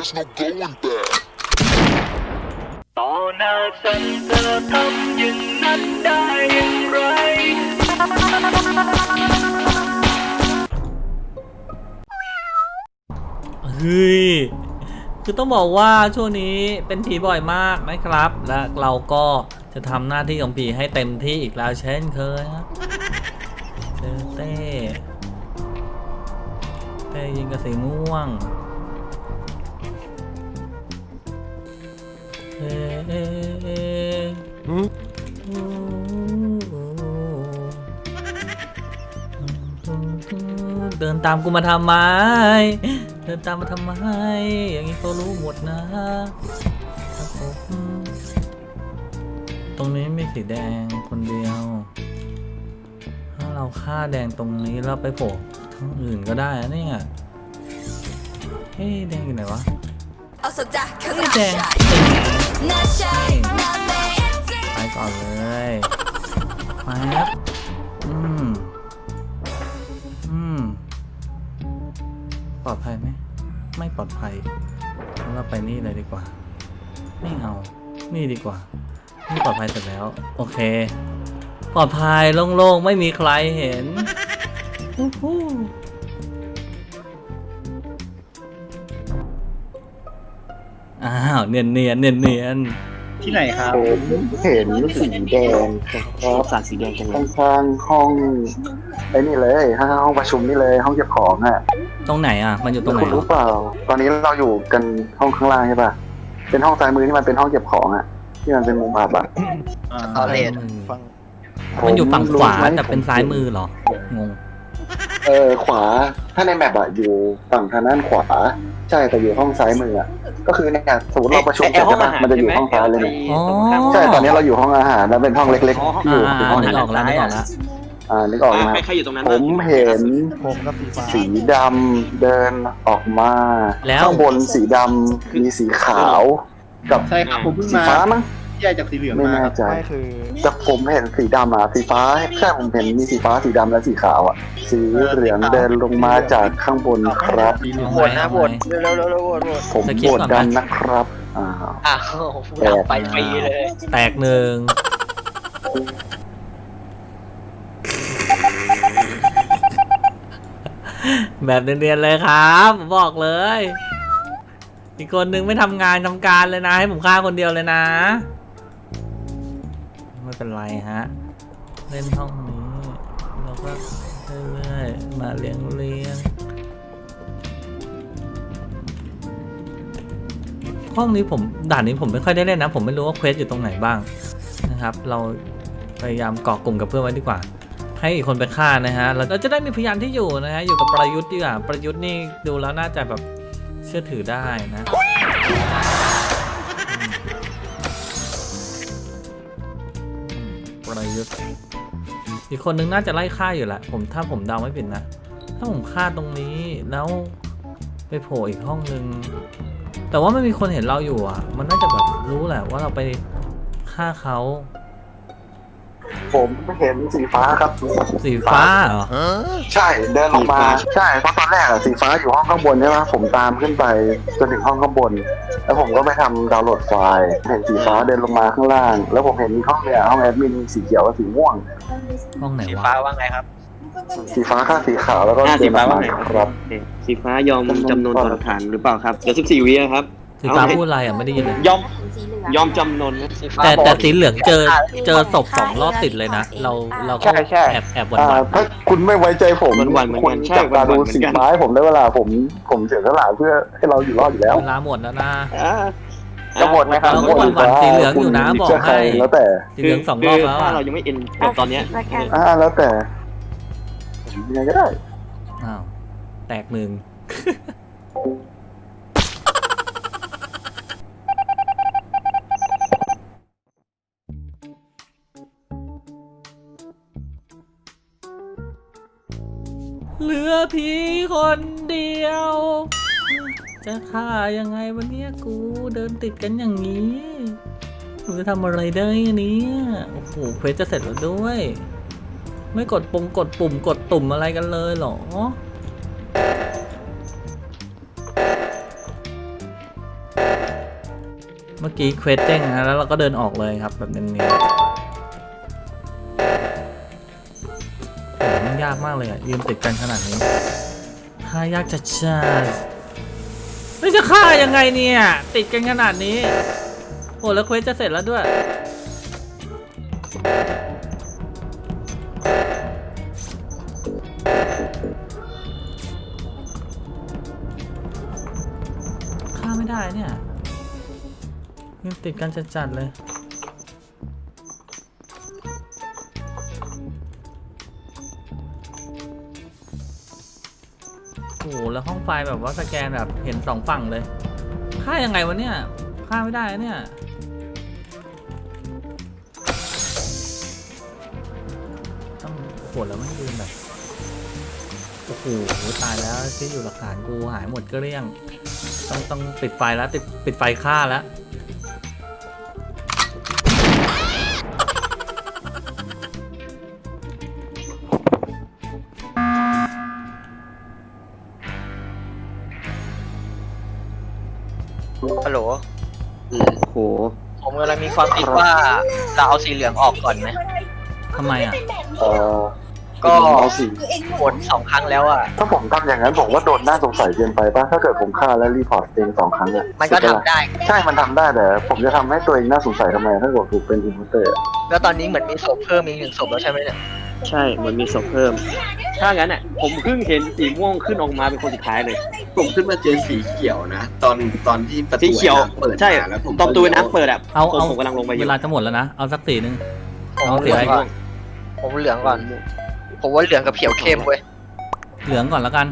There's no going back. ต่อหน้าฉันเธอทำอย่างนั้นได้อย่างไร เฮ้ย คือต้องบอกว่าช่วงนี้เป็นผีบ่อยมากนะครับ และเราก็จะทำหน้าที่ของผีให้เต็มที่อีกแล้วเช่นเคยครับเจอเต้ เต้ยิงกระสีม่วง เดินตามกูมาทำไม เดินตามมาทำไม อย่างนี้เขารู้หมดนะ ตรงนี้มีสีแดงคนเดียว ถ้าเราฆ่าแดงตรงนี้แล้วไปโผล่ทางอื่นก็ได้นะเนี่ย เฮ้ยแดงอยู่ไหนวะ Also die, cause เฮ้ย I'm แดง ไปก่อนเลยมาครับอืม อืม ปลอดภัยไหม ไม่ปลอดภัยงั้นเราไปนี่เลยดีกว่า ไม่เอา นี่ดีกว่า นี่ปลอดภัยเสร็จแล้ว โอเค ปลอดภัยโล่งๆ ไม่มีใครเห็นฮู้ฮู้ อ้าวเนียนเนียนเนียนเนียนที่ไหนครับผมเห็นสีแดงครับสารสีแดงจังเลยข้างๆห้องไอ้นี่เลยข้างๆห้องประชุมนี่เลยห้องเก็บของอะตรงไหนอะ มันอยู่ตรงไหนคุณรู้เปล่า ตอนนี้เราอยู่กันห้องข้างล่างใช่ป่ะเป็นห้องซ้ายมือที่มันเป็นห้องเก็บของอะ ที่มันเป็นมุมอับอะตอนเลนฟังมันอยู่ฝั่งขวาผมรู้ไหมแต่เป็นซ้ายมือเหรองง เออขวาถ้าในแมปอะอยู่ฝั่งทางด้านขวา ใช่แต่อยู่ห้องซ้ายมืออะก็คือเนี่ยสมมติเราประชุมเสร็จใช่ปะมันจะอยู่ห้องซ้ายเลยเนี่ยอ๋อ ใช่ตอนนี้เราอยู่ห้องอาหารแล้วเป็นห้องเล็กๆที่อยู่อ่าคือห้องนึกนี้ออกแล้วนึกออกแล้ว อ่านึกออกไหมใครใครอยู่ตรงนั้นผบ้างมเห็นผมกับสีฟ้าสีดำเดินออกมาแล้ว ข้างบนสีดำมีสีขาวกับใช่ครับผมเพิ่งสีมา ฟ้ามั้ง แยกจากสีเหลืองไม่มาแน่ครับใจไม่คือแต่ผมเห็นสีดำอะสีฟ้าใช่ผมเห็นมีสีฟ้าสีดำและสีขาวอะ สีเหลืองเดินลงมาจากข้างบนครับ สีเหลืองโหวตนะโหวตเร็วเร็วเร็วเร็วโหวตโหวตผมสคริปต์โหวตก่อนไหมดำนะครับอ่าอ้าวผู้นำไปฟรีเลย แตกหนึ่งแบบเนียนๆเลยครับผมบอกเลย อีกคนนึงไม่ทำงานทำการเลยนะ ให้ผมฆ่าคนเดียวเลยนะ ไม่เป็นไรฮะ เล่นห้องนี้เราก็เรื่อยๆมาเลี้ยงเลี้ยงห้องนี้ผมด่านนี้ผมไม่ค่อยได้เล่นนะ ผมไม่รู้ว่าเควสอยู่ตรงไหนบ้างนะครับ เราพยายามเกาะกลุ่มกับเพื่อนไว้ดีกว่า ให้อีกคนไปฆ่านะฮะเราจะได้มีพยานที่อยู่นะฮะอยู่กับประยุทธ์ดีกว่าประยุทธ์นี่ดูแล้วน่าจะแบบเชื่อถือได้นะ ยุทธ์อีกคนนึงน่าจะไล่ฆ่าอยู่แหละผมถ้าผมเดาไม่ผิดนะ ถ้าผมฆ่าตรงนี้แล้วไปโผล่อีกห้องนึง แต่ว่าไม่มีคนเห็นเราอยู่อะ มันน่าจะแบบรู้แหละว่าเราไปฆ่าเขา ผมเห็นสีฟ้าครับสีฟ้าเหรอใช่เดินลงมาใช่เพราะตอนแรกอะสีฟ้าอยู่ห้องข้างบนใช่ไหมผมตามขึ้นไปจนถึงห้องข้างบน แล้วผมก็ไปทำดาวน์โหลดไฟล์เห็นสีฟ้าเดินลงมาข้างล่าง แล้วผมเห็นห้องเนี่ยห้องแอดมินสีเขียวกับสีม่วงห้องไหนสีวะฟ้าว่าไงครับ สีฟ้าค่าสีขาวแล้วก็อ่าเดิสีนอฟ้าอกว่ามาไงครับโอเคสีฟ้ายอมจำนนต่อหลักฐานหรือเปล่าครับเดี๋ยวสิบสี่วิอะครับสีฟ้าพูดอะไรอะไม่ได้ยินเลยยอม ยอมจำนนนะสีฟ้าแต่บอกแต่สีเหลืองเจอเจอศพสองรอบติดเลยนะ เราเราก็ใช่ใช่ แอบแอบหวั่นอ่าหวั่นถ้าคุณไม่ไว้ใจผมวันวันๆเหมือนคุกัณนใช่จับตาวันดูๆเหมืสีอนกันฟ้าให้ผมได้เวลาผมผมเสียสละเพื่อให้เราอยู่รอดอยู่แล้วเวลาหมดแล้วนะ อ่าจะโหวตไหมครับ เราก็หวั่นหวั่นสีเหลืองอยู่นะบอกให้แล้วแต่สีเหลืองสองรอบแล้วถ้าอะเรายังไม่เอ็นแบบตอนเนี้ยอ่าแล้วแต่ยังไงก็ได้ อ้าวแตกหนึ่ง เหลือพีคนเดียว จะฆ่ายังไงวันนี้กูเดินติดกันอย่างนี้กูจะทำอะไรได้เนี่ยโอ้โหเควสจะเสร็จแล้วด้วย ไม่กดปุ่มกดปุ่มกดตุ่มอะไรกันเลยเหรอเมื่อกี้เควสเด้งนะแล้วเราก็เดินออกเลยครับแบบเนียนๆ ยากมากเลยอะยืนติดกันขนาดนี้ฆ่ายากจัดจ้าไม่จะฆ่ายังไงเนี่ย ติดกันขนาดนี้โอ้แล้วเควสจะเสร็จแล้วด้วย ฆ่าไม่ได้เนี่ยยังติดกันจัดๆเลย แล้วห้องไฟแบบว่าสแกนแบบเห็นสองฝั่งเลยฆ่ายังไงวะเนี่ยฆ่าไม่ได้เนี่ยต้องโหดแล้วไม่ยืนแบบโอ้โหตายแล้วที่อยู่หลักฐานกูหายหมดก็เรี่ยง ต้องต้องปิดไฟแล้วติดปิดไฟฆ่าแล้ว โอ้โห ผมกำลังมีความคิดว่าเราเอาสีเหลืองออกก่อนไหมทำไมอะ เออก็เอาสิกดสองครั้งแล้วอะ ถ้าผมทำอย่างนั้นผมว่าโดนน่าสงสัยเกินไปป่ะถ้าเกิดผมฆ่าแล้วรีพอร์ตเองสองครั้งอะมันก็ทำได้ ใช่มันทำได้แต่ผมจะทำให้ตัวเองน่าสงสัยทำไม ถ้าเกิดถูกเป็นอินพุตเตอร์แล้วตอนนี้เหมือนมีศพเพิ่มอีกหนึ่งศพแล้วใช่ไหมเนี่ย ใช่เหมือนมีศพเพิ่ม ถ้างั้นอะ ผมเพิ่งเห็นสีม่วงขึ้นออกมาเป็นคนสุดท้ายเลย ผมขึ้นมาเจอสีเขียวนะ ตอนตอนที่ประสีตูเขียว น้ำเปิดใช่ มาแล้วผมตอนประตูน้ำเปิดอะเอาผมเอาผมกำลังลงไปอเวยู่ลาจะหมดแล้วนะ เอาสักสีหนึ่ง ผมเอาเหสีลืออะงไรก่อน ผมเหลืองก่อน ผมว่าเหลืองกับเขียวเข้มเว้ย เหลืองก่อนแล้วกัน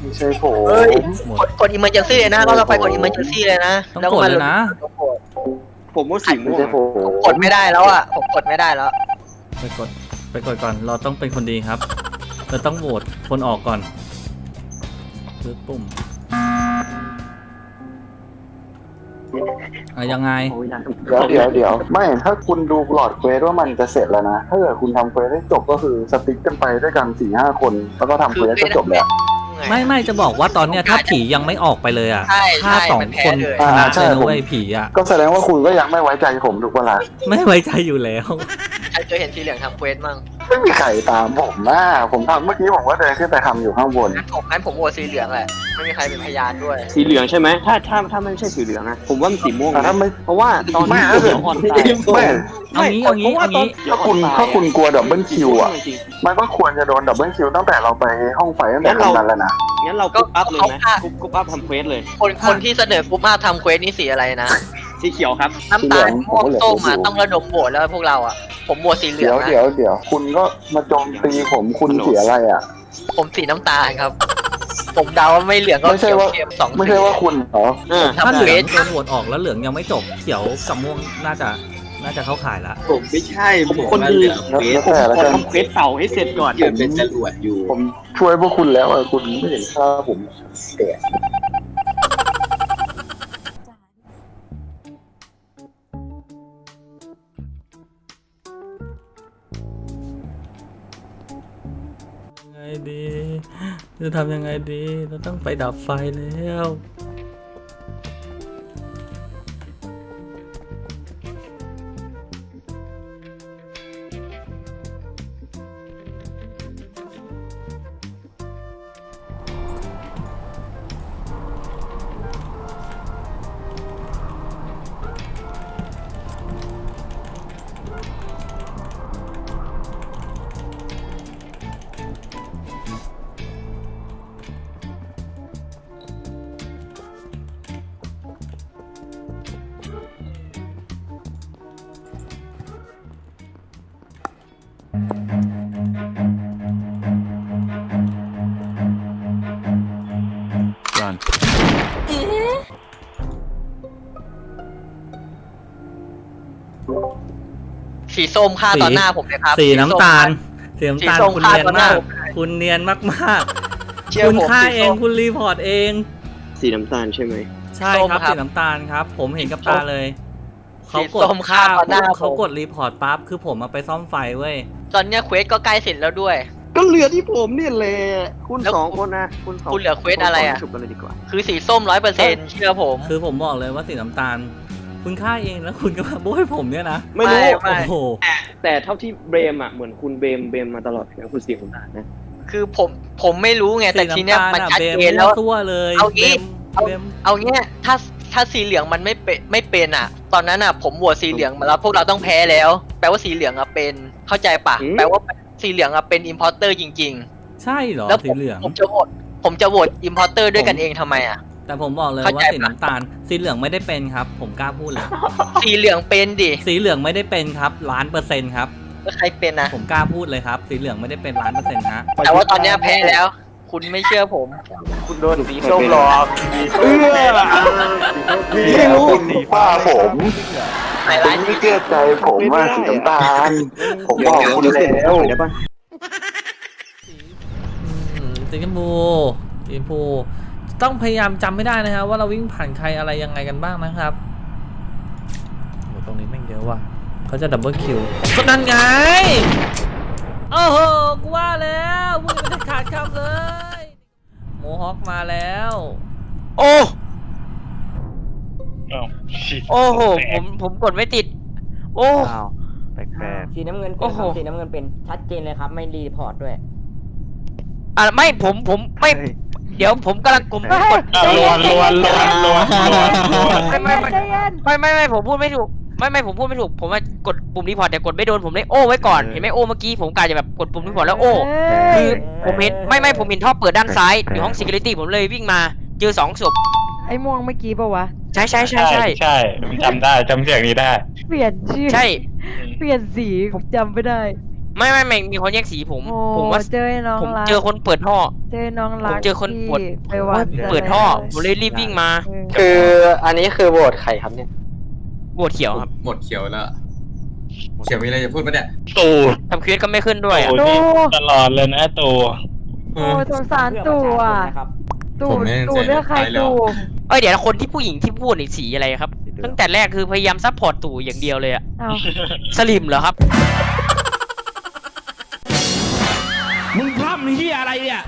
ไม่ใช่ผม เฮ้ย หมด กดกดอิมเมอร์เจนซี่เลยนะเราเราไปกดอิมเมอร์เจนซี่เลยนะต้องกดเลยนะ แล้วก็มาผมว่าสีไม่ม่วงใช่ผอะมกดไม่ได้แล้วอะ ผมกดไม่ได้แล้ว ไปกด ไปกดก่อน เราต้องเป็นคนดีครับ เราต้องโหวตคนออกก่อน เลือกปุ่มอะยังไงโอ้ยนานเดี๋ยวเดี๋ยวเดี๋ยวไม่ถ้าคุณดูหลอดเควสว่ามันจะเสร็จแล้วนะ ถ้าเกิดคุณทำเควสให้จบก็คือสติ๊กกันไปด้วยกันสี่ห้าคน แล้วก็ทำเควสก็จบแล้ว ไม่ไม่จะบอกว่าตอนเนี้ยถ้าผียังไม่ออกไปเลยอะใช่ถ้าใช่สองมันแพ้คนเลย ชนะอ่าใช่เลยนะผม เว้ยผีอะ ก็แสดงว่าคุณก็ยังไม่ไว้ใจผมถูกปะล่ะไม่ไว้ใจอยู่แล้วใครเคยเห็นสีเหลืองทำเควสมั่ง ไม่มีใครตามผมนะผมทำเมื่อกี้ผมก็เดินขึ้นไปทำอยู่ข้างบน งั้นผมงั้นผมโหวตสีเหลืองแหละ ไม่มีใครเป็นพยานด้วย สีเหลืองใช่ไหมถ้าถ้าถ้าไม่ใช่สีเหลืองนะผมว่ามันสีม่วงแต่นะถ้าไม่ เพราะว่าตอนไม่ที่ถ้าเกิเขีดยวอ่อนตายไม่เอางี้เอางี้พระว่เอางี้ตนเขียวถ้าคุณอ่อนตยถ้าคุณกลัวดับเบิลคิวอะ จริงมันก็ควรจะโดนดับเบิลคิวตั้งแต่เราไปห้องไฟตั้งแต่งั้นเราตอนนั้นแล้วนะ ๆงั้นเรากรุ๊ปอัพเลยไหมกรุ๊ปกรุ๊ปอัพทำเควสเลย คนคนที่เสนอกรุ๊ปมาทำเควสนี่สีอะไรนะ สีเขียวครับ น้ำตาลม่วงส้มอะต้องระดมโหวตแล้วพวกเราอะ ผมโหวตสีเหลือเดี๋งยวนะเดี๋ยวเดี๋ยวคุณก็มาโจมตีผมคุณเสียอะไรอะ ผมสีน้ำตาลครับ ผมเดาว่าไม่เหลืองก็ไม่ใช่เขียวว่าเข้มสองไม่ใช่ว่าคุณเหรอเออทำถ้าเหเควลืองสโดนโหวตออกแล้วเหลืองยังไม่จบเขียวกับม่วงน่าจะน่าจะเข้าข่ายละผมไม่ใช่ผมผมคนว่าดีเหลือเฟสแล้วแต่ละขอกันทำเควสเต่าให้เสร็จก่อน เกี่ยวเป็นจรวดอยู่ผมช่วยพวกคุณแล้วอะคุณไม่เห็นค่าผมแก่ยั ดี จะทำยังไงดี เราต้องไปดับไฟแล้ว สีส้มฆ่าสีตอนหน้าผมเลยครับสีน้ำตาลส้มสีน้ำตาลสีส้มคุณฆ่าเนียนต่อหน้ามากผมคุณเนียนมากเชื่ๆอคุณผมฆ่าสีเอส้งมคุณรีพอร์ตเอง สีน้ำตาลใช่ไหมใช่ส้มครับครับสีน้ำตาลครับ ผมเห็นกับตาเลยเขาสีกดส้มฆ่าต่อหน้าปุ๊บเขาผมกดรีพอร์ตปั๊บคือผมมาไปซ่อมไฟเว้ยตอนเนี้ยเควสก็ใกล้เสร็จแล้วด้วยก็เหลือที่ผมนี่แหละคุณแล้วสองคนนะคุณสองคุณเหลือเควสอะไรอะฉุบกันเลยดีกว่าคือสีส้มร้อยเปอร์เซ็นต์เชื่อผม คือผมบอกเลยว่าสีน้ำตาล คุณฆ่าเองแล้วคุณก็มาโบยผมเนี่ยนะไม่รู้ไม่ โอ้โหแต่เท่าที่เบรมอะเหมือนคุณเบรมเบรมมาตลอดนะคุณเสียงผมอ่านนะคือผมผมไม่รู้ไงแต่สีทีเนี้ยำตาลมันอะชัดเบมเจนแล้ว ตัวเลยเอางี้เบมเบมเอาเนี้ยถ้าถ้าสีเหลืองมันไม่เป็นไม่เป็นอะ ตอนนั้นอะผมโหวตสีเหลืองมาแล้วพวกเราต้องแพ้แล้ว แปลว่าสีเหลืองอะเป็นเข้าใจปะแปลว่าสีเหลืองอะเป็นอิมพอร์เตอร์จริงใช่เหรอๆแล้วผสีมเหลือง ผมจะโหวตผมจะโหวตอิมพอร์เตอร์ด้วยกันเองทำไมอะ แต่ผมบอกเลยเข้าว่าใจสีปะ น้ำตาล สีเหลืองไม่ได้เป็นครับ ผมกล้าพูดเลย สีเหลืองเป็นดิสีเหลืองไม่ได้เป็นครับล้านเปอร์เซ็นต์ครับ แล้วใครเป็นนะ ผมกล้าพูดเลยครับ สีเหลืองไม่ได้เป็นล้านเปอร์เซ็นต์ฮะ แต่ว่าตอนเนี้ยแพ้แล้ว คุณไม่เชื่อผม คุณโดนสีส้มหลอกเอื้อไม่รู้ป้าผมไหนคุร้าณนไม่เชื่อใจผมว่าสีน้ำตาล ผมบอกคุณแล้วอืมสีชมพูสีชมพู ต้องพยายามจำไม่ได้นะครับว่าเราวิ่งผ่านใครอะไรยังไงกันบ้างนะครับโหตรงนี้แม่งเยอะว่ะเขาจะดับเบิลคิวก็นั่นไง โอ้โหกูว่าแล้วพูดไม่ได้ขาดคำเลยโมฮอคมาแล้ว โอ้โอ้โห ผมผมกดไม่ติด โอ้แปลกสีน้ำเงินโอ้เป็นโห ครับสีน้ำเงินเป็นชัดเจนเลยครับ ไม่รีพอร์ตด้วย อะไม่ผมผมไม่ เดี๋ยวผมกำลังกลมกดลวนลวนลวนลวนลวนไม่ไม่ไม่ไม่ไม่ไม่ผมพูดไม่ถูกไม่ไม่ผมพูดไม่ถูก ผมว่ากดปุ่มรีพอร์ตแต่กดไม่โดนผมเลยโอ้ไว้ก่อนเห็นไหมโอ้เมื่อกี้ผมกาจะแบบกดปุ่มรีพอร์ตแล้วโอ้คือผมเห็นไม่ไม่ผมเห็นท่อเปิดด้านซ้ายอยู่ห้อง security ผมเลยวิ่งมาเจอสองศพไอ้ม่วงเมื่อกี้ปะวะ ใช่ใช่ใช่ใช่ใช่ผมจำได้จำเสียงนี้ได้ เปลี่ยนชื่อใช่ เปลี่ยนสีผมจำไม่ได้ ไม่ไม่ไม่มีคนแยกสีผม โอ้ผมว่าเจอน้องผมรักเจอคนเปิดท่อ เจอน้องรักผมเจอคนที่ปวดไปวัดเปิดท่อผมเลยรีบวิ่งมาเออคืออันนี้คือโหวตใครครับเนี่ย โบดเขียวครับหมดเขียวแล้วเขียวมีอะไรจะพูดปะเนี่ยตู่ทำเควสก็ไม่ขึ้นด้วยอะ ตู่นี่ตลอดเลยนะตู่โอ้สงสารตู่อะตู่ผมไม่แน่ใจตู่เลือกใครตายแล้ว ตู่ เอ้ยเดี๋ยวนะคนที่ผู้หญิงที่พูดนี่สีอะไรครับ ตั้งแต่แรกคือพยายามซัพพอร์ตตู่อย่างเดียวเลยอะเอ้าสลิมเหรอครับ มึงพร่ำเฮียอะไรเนี่ย